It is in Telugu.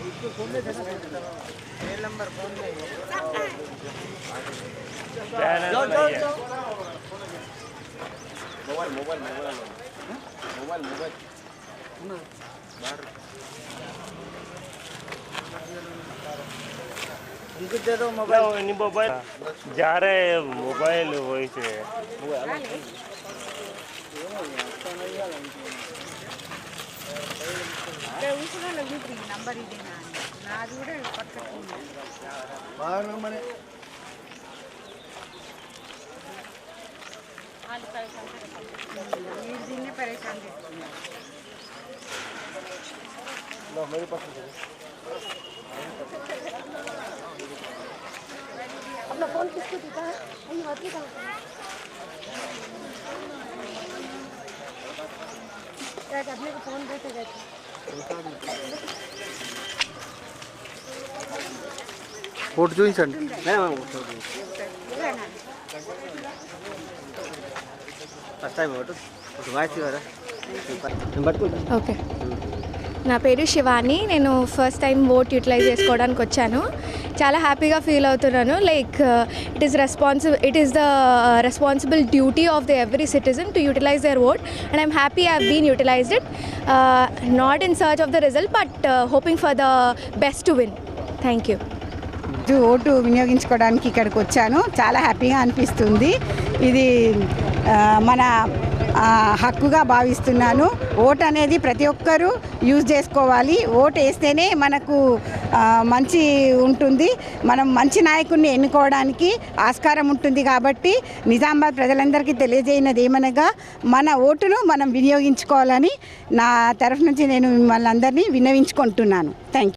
મોબાઈલ મોબાઈલ હોય મોબાઈલ મોબાઈલ જ્યારે મોબાઈલ હોય છે ಮೆಡಿಕಲಲ್ಲಿ ಇದ್ರಿ ನಂಬರ್ ಇದೆ ನಾನು ನಾನು ಕೂಡ ಪಕ್ಕಕ್ಕೆ ये दिन में परेशान रहती हूँ ना मेरे पास अपना फोन किसको देता है ये बात नहीं कहा अपने को फोन दे सकते फोटो ही संड मैं मैं photo first time photo photo vice ही हो रहा ओके నా పేరు శివాని నేను ఫస్ట్ టైం ఓట్ యూటిలైజ్ చేసుకోవడానికి వచ్చాను చాలా హ్యాపీగా ఫీల్ అవుతున్నాను like it is responsible it is the responsible duty of the every citizen to utilize their vote and I'm happy I been utilized it not in search of the result but hoping for the best to win thank you vote వినియోగించుకోవడానికి ఇక్కడికి వచ్చాను చాలా హ్యాపీగా అనిపిస్తుంది ఇది uh, మన హక్కుగా భావిస్తున్నాను ఓటు అనేది ప్రతి ఒక్కరూ యూజ్ చేసుకోవాలి ఓటు వేస్తేనే మనకు మంచి ఉంటుంది మనం మంచి నాయకుడిని ఎన్నుకోవడానికి ఆస్కారం ఉంటుంది కాబట్టి నిజామాబాద్ ప్రజలందరికీ తెలియజేయనది ఏమనగా మన ఓటును మనం వినియోగించుకోవాలని నా తరఫు నుంచి నేను మిమ్మల్ని అందరినీ విన్నవించుకుంటున్నాను థ్యాంక్